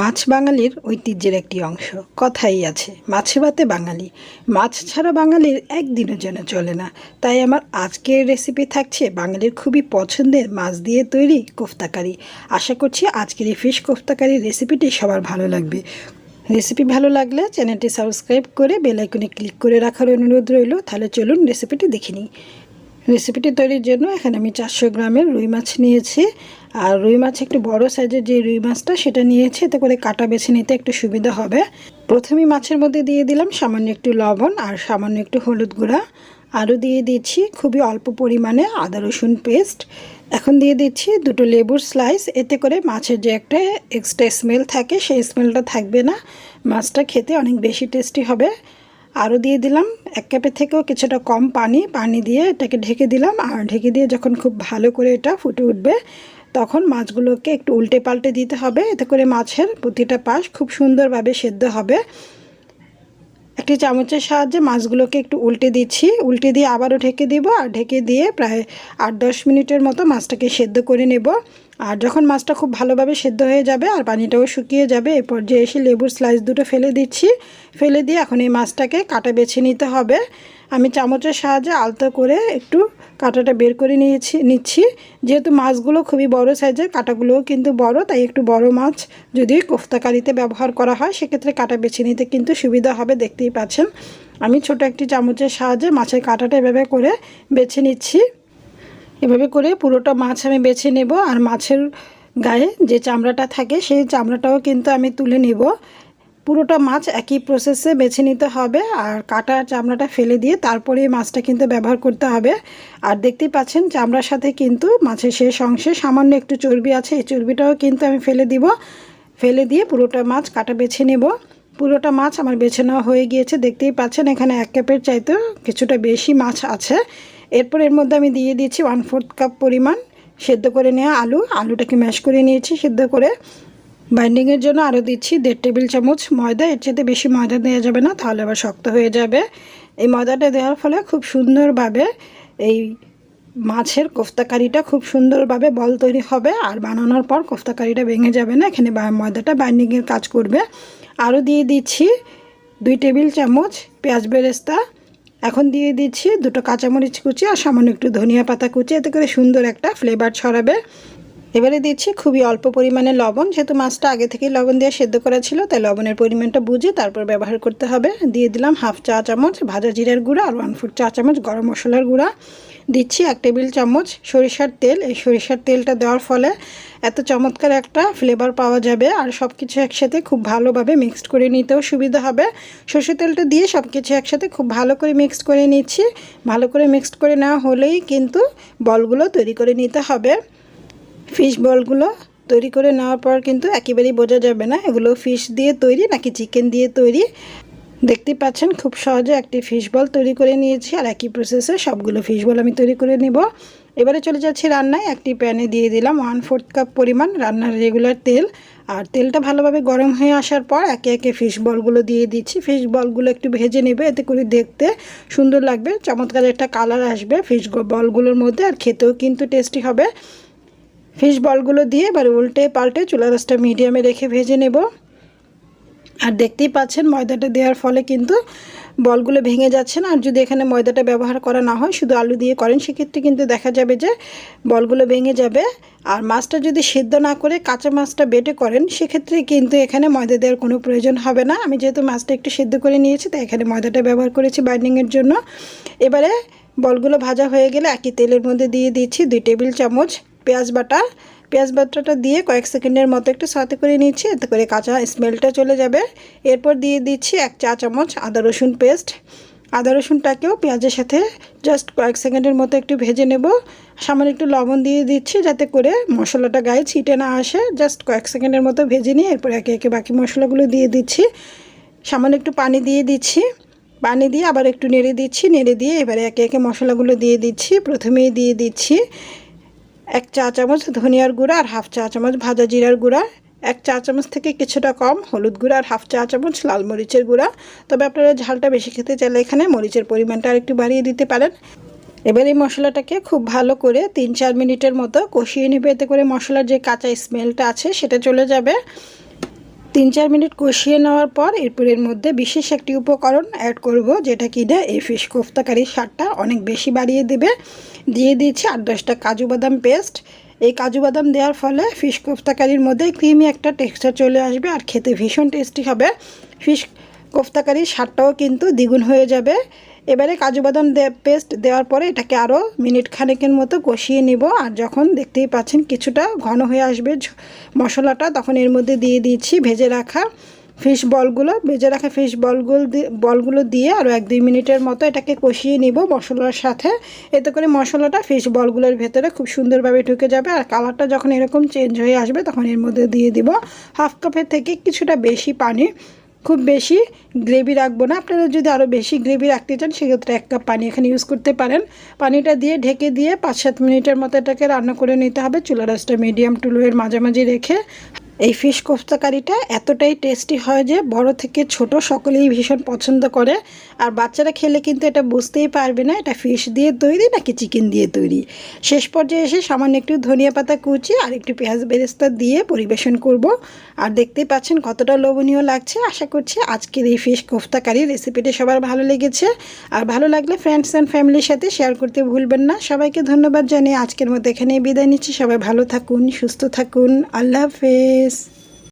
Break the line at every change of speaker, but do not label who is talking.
মাছ বাঙালির ঐতিহ্যের একটি অংশ। কথাই আছে, মাছে ভাতে বাঙালি। মাছ ছাড়া বাঙালির একদিনও যেন চলে না। তাই আমার আজকের রেসিপি থাকছে বাঙালির খুবই পছন্দের মাছ দিয়ে তৈরি কোফতাকারি। আশা করছি আজকের এই ফিশ কোফতাকারি রেসিপিটি সবার ভালো লাগবে। রেসিপি ভালো লাগলে চ্যানেলটি সাবস্ক্রাইব করে বেল আইকনে ক্লিক করে রাখার অনুরোধ রইল। তাহলে চলুন রেসিপিটি দেখে নিই। রেসিপিটি তৈরির জন্য এখানে আমি চারশো গ্রামের রুই মাছ নিয়েছি। আর রুই মাছ একটু বড় সাইজের যে রুই মাছটা, সেটা নিয়েছি। এতে করে কাটা বেছে নিতে একটু সুবিধা হবে। প্রথমেই মাছের মধ্যে দিয়ে দিলাম সামান্য একটু লবণ আর সামান্য একটু হলুদ গুঁড়া। আরও দিয়ে দিচ্ছি খুবই অল্প পরিমাণে আদা রসুন পেস্ট। এখন দিয়ে দিচ্ছি দুটো লেবুর স্লাইস। এতে করে মাছের যে একটা এক্সট্রা স্মেল থাকে, সেই স্মেলটা থাকবে না। মাছটা খেতে অনেক বেশি টেস্টি হবে। আরও দিয়ে দিলাম। এক কাপের থেকেও কিছুটা কম পানি পানি দিয়ে এটাকে ঢেকে দিলাম। আর ঢেকে দিয়ে যখন খুব ভালো করে এটা ফুটে উঠবে, তখন মাছগুলোকে একটু উল্টে পাল্টে দিতে হবে। এতে করে মাছের প্রতিটা পাশ খুব সুন্দরভাবে সেদ্ধ হবে। একটি চামচের সাহায্যে মাছগুলোকে একটু উল্টে দিচ্ছি। উল্টে দিয়ে আবারও ঢেকে দিব আর ঢেকে দিয়ে প্রায় আট দশ মিনিটের মতো মাছটাকে সেদ্ধ করে নেব। আর যখন মাছটা খুব ভালোভাবে সেদ্ধ হয়ে যাবে আর পানিটাও শুকিয়ে যাবে এরপর যে এসে লেবুর স্লাইস দুটো ফেলে দিচ্ছি। ফেলে দিয়ে এখন এই মাছটাকে কাটা বেছে নিতে হবে। আমি চামচের সাহায্যে আলতো করে একটু কাঁটাটা বের করে নিয়েছি, নিচ্ছি। যেহেতু মাছগুলো খুবই বড় সাইজের, কাঁটাগুলোও কিন্তু বড়, তাই একটু বড় মাছ যদি কোফতাকারিতে ব্যবহার করা হয়, সেক্ষেত্রে কাঁটা বেছে নিতে কিন্তু সুবিধা হবে, দেখতেই পাচ্ছেন। আমি ছোট একটি চামচের সাহায্যে মাছের কাঁটাটা এভাবে করে বেছে নিচ্ছি। এভাবে করে পুরোটা মাছ আমি বেছে নেব, আর মাছের গায়ে যে চামড়াটা থাকে, সেই চামড়াটাও কিন্তু আমি তুলে নেব। পুরোটা মাছ একই প্রসেসে বেছে নিতে হবে আর কাটা চামড়াটা ফেলে দিয়ে তারপরে মাছটা কিন্তু ব্যবহার করতে হবে। আর দেখতেই পাচ্ছেন চামড়ার সাথে কিন্তু মাছের শেষ অংশে সামান্য একটু চর্বি আছে, এই চর্বিটাও কিন্তু আমি ফেলে দিব। ফেলে দিয়ে পুরোটা মাছ কাটা বেছে নেব। পুরোটা মাছ আমার বেছে নেওয়া হয়ে গিয়েছে। দেখতেই পাচ্ছেন এখানে এক কাপের চাইতে কিছুটা বেশি মাছ আছে। এরপর এর মধ্যে আমি দিয়ে দিয়েছি ওয়ান ফোর্থ কাপ পরিমাণ। সেদ্ধ করে নেওয়া আলু। আলুটাকে ম্যাশ করে নিয়েছি সেদ্ধ করে। বাইন্ডিংয়ের জন্য আরও দিচ্ছি দেড় টেবিল চামচ ময়দা। এর চেয়ে বেশি ময়দা দেওয়া যাবে না, তাহলে আবার শক্ত হয়ে যাবে। এই ময়দাটা দেওয়ার ফলে খুব সুন্দরভাবে এই মাছের কোফতাকারিটা খুব সুন্দরভাবে বল তৈরি হবে আর বানানোর পর কোফতাকারিটা ভেঙে যাবে না, এখানে ময়দাটা বাইন্ডিংয়ের কাজ করবে। আরও দিয়ে দিচ্ছি দুই টেবিল চামচ পেঁয়াজ বেরেস্তা। এখন দিয়ে দিচ্ছি দুটো কাঁচামরিচ কুচি আর সামান্য একটু ধনিয়া পাতা কুচি, এতে করে সুন্দর একটা ফ্লেভার ছড়াবে। এবারে দিচ্ছি খুবই অল্প পরিমাণে লবণ, যেহেতু মাছটা আগে থেকেই লবণ দিয়ে সেদ্ধ করা ছিল, তাই লবণের পরিমাণটা বুঝে তারপর ব্যবহার করতে হবে। দিয়ে দিলাম হাফ চা চামচ ভাজা জিরার গুঁড়া আর ওয়ান ফুট চা চামচ গরম মশলার গুঁড়া। দিচ্ছি এক টেবিল চামচ সরিষার তেল, এই সরিষার তেলটা দেওয়ার ফলে এত চমৎকার একটা ফ্লেভার পাওয়া যাবে আর সব কিছু একসাথে খুব ভালোভাবে মিক্সড করে নিতেও সুবিধা হবে। সর্ষের তেলটা দিয়ে সব কিছু একসাথে খুব ভালো করে মিক্সড করে নিচ্ছি। ভালো করে মিক্সড করে নেওয়া হলেই কিন্তু বলগুলো তৈরি করে নিতে হবে। ফিশ বলগুলো তৈরি করে নেওয়ার পর কিন্তু একেবারেই বোঝা যাবে না, এগুলো ফিশ দিয়ে তৈরি নাকি চিকেন দিয়ে তৈরি। দেখতে পাচ্ছেন খুব সহজে একটি ফিশ বল তৈরি করে নিয়েছি আর একই প্রসেসে সবগুলো ফিশ বল আমি তৈরি করে নিব। এবারে চলে যাচ্ছি রান্নায়, একটি প্যানে দিয়ে দিলাম ওয়ান ফোর্থ কাপ পরিমাণ রান্নার রেগুলার তেল। আর তেলটা ভালোভাবে গরম হয়ে আসার পর একে একে ফিশ বলগুলো দিয়ে দিচ্ছি। ফিশ বলগুলো একটু ভেজে নেবে, এতে করে দেখতে সুন্দর লাগবে, চমৎকার একটা কালার আসবে ফিশ বলগুলোর মধ্যে আর খেতেও কিন্তু টেস্টি হবে। ফিশ বলগুলো দিয়ে এবার উল্টে পাল্টে চুলা রাসটা মিডিয়ামে রেখে ভেজে নেব। আর দেখতেই পাচ্ছেন ময়দাটা দেওয়ার ফলে কিন্তু বলগুলো ভেঙে যাচ্ছে না। আর যদি এখানে ময়দাটা ব্যবহার করা না হয়, শুধু আলু দিয়ে করেন, সেক্ষেত্রে কিন্তু দেখা যাবে যে বলগুলো ভেঙে যাবে। আর মাছটা যদি সেদ্ধ না করে কাঁচা মাছটা বেটে করেন, সেক্ষেত্রে কিন্তু এখানে ময়দা দেওয়ার কোনো প্রয়োজন হবে না। আমি যেহেতু মাছটা একটু সেদ্ধ করে নিয়েছি, তাই এখানে ময়দাটা ব্যবহার করেছি বাইন্ডিংয়ের জন্য। এবারে বলগুলো ভাজা হয়ে গেলে একই তেলের মধ্যে দিয়ে দিচ্ছি দুই টেবিল চামচ পেঁয়াজ বাটা, পেঁয়াজ বাটাটা দিয়ে কয়েক সেকেন্ডের মতো একটু সাথে করে নিচ্ছি, এতে করে কাঁচা স্মেলটা চলে যাবে। এরপর দিয়ে দিচ্ছি এক চা চামচ আদা রসুন পেস্ট। আদা রসুনটাকেও পেঁয়াজের সাথে জাস্ট কয়েক সেকেন্ডের মতো একটু ভেজে নেব। সামান্য একটু লবণ দিয়ে দিচ্ছি যাতে করে মশলাটা গায়ে ছিটে না আসে। জাস্ট কয়েক সেকেন্ডের মতো ভেজে নিয়ে এরপর একে একে বাকি মশলাগুলো দিয়ে দিচ্ছি। সামান্য একটু পানি দিয়ে দিচ্ছি। পানি দিয়ে আবার একটু নেড়ে দিচ্ছি, নেড়ে দিয়ে এবারে একে একে মশলাগুলো দিয়ে দিচ্ছি। প্রথমেই দিয়ে দিচ্ছি এক চা চামচ ধনিয়ার গুঁড়া আর হাফ চা চামচ ভাজা জিরার গুঁড়া। এক চা চামচ থেকে কিছুটা কম হলুদ গুঁড়া আর হাফ চা চামচ লাল মরিচের গুঁড়া। তবে আপনারা ঝালটা বেশি খেতে চাইলে এখানে মরিচের পরিমাণটা আর একটু বাড়িয়ে দিতে পারেন। এবার এই মশলাটাকে খুব ভালো করে তিন চার মিনিটের মতো কষিয়ে নেবে। এতে করে মশলার যে কাঁচা স্মেলটা আছে সেটা চলে যাবে। তিন চার মিনিট কষিয়ে নেওয়ার পর এরপর এর মধ্যে বিশেষ একটি উপকরণ অ্যাড করব, যেটা কি কিনা এই ফিশ কোফতাকারির স্বাদটা অনেক বেশি বাড়িয়ে দেবে। দিয়ে দিয়েছি আট দশটা কাজু বাদাম পেস্ট এই কাজু বাদাম দেওয়ার ফলে ফিশ কোফতাকারির মধ্যে ক্রিমি একটা টেক্সচার চলে আসবে আর খেতে ভীষণ টেস্টি হবে। ফিশ কোফতাকারির স্বাদটাও কিন্তু দ্বিগুণ হয়ে যাবে। এবারে কাজু বাদাম পেস্ট দেওয়ার পরে এটাকে আরও মিনিট খানেকের মতো কষিয়ে নিব। আর যখন দেখতেই পাচ্ছেন কিছুটা ঘন হয়ে আসবে মশলাটা, তখন এর মধ্যে দিয়ে দিচ্ছি ভেজে রাখা ফিশ বলগুলো ভেজে রাখা ফিশ বলগুলো বলগুলো দিয়ে আরও এক দুই মিনিটের মতো এটাকে কষিয়ে নিব মশলার সাথে। এতে করে মশলাটা ফিশ বলগুলোর ভেতরে খুব সুন্দরভাবে ঢুকে যাবে। আর কালারটা যখন এরকম চেঞ্জ হয়ে আসবে, তখন এর মধ্যে দিয়ে দিব হাফ কাপের থেকে কিছুটা বেশি পানি। খুব বেশি গ্রেভি রাখব না। আপনারা যদি আরও বেশি গ্রেভি রাখতে চান, সেক্ষেত্রে এক কাপ পানি এখানে ইউজ করতে পারেন। পানিটা দিয়ে ঢেকে দিয়ে পাঁচ সাত মিনিটের মতো এটাকে রান্না করে নিতে হবে। চুলা রাসটা মিডিয়াম টু লোয়ের মাঝামাঝি রেখে এই ফিশ কোফতাকারিটা এতটাই টেস্টি হয় যে বড় থেকে ছোট সকলেই ভীষণ পছন্দ করে। আর বাচ্চারা খেলে কিন্তু এটা বুঝতেই পারবে না, এটা ফিশ দিয়ে তৈরি নাকি চিকেন দিয়ে তৈরি? শেষ পর্যায়ে এসে সামান্য একটু ধনিয়া পাতা কুচি আর একটু পেঁয়াজ বেরেস্তা দিয়ে পরিবেশন করব। আর দেখতেই পাচ্ছেন কতটা লোভনীয় লাগছে। আশা করছি আজকের এই ফিশ কোফতাকারি রেসিপিটি সবার ভালো লেগেছে। আর ভালো লাগলে ফ্রেন্ডস অ্যান্ড ফ্যামিলির সাথে শেয়ার করতে ভুলবেন না। সবাইকে ধন্যবাদ জানিয়ে আজকের মতো এখানেই বিদায় নিচ্ছি। সবাই ভালো থাকুন, সুস্থ থাকুন। আল্লাহ হাফেজ। Tschüss.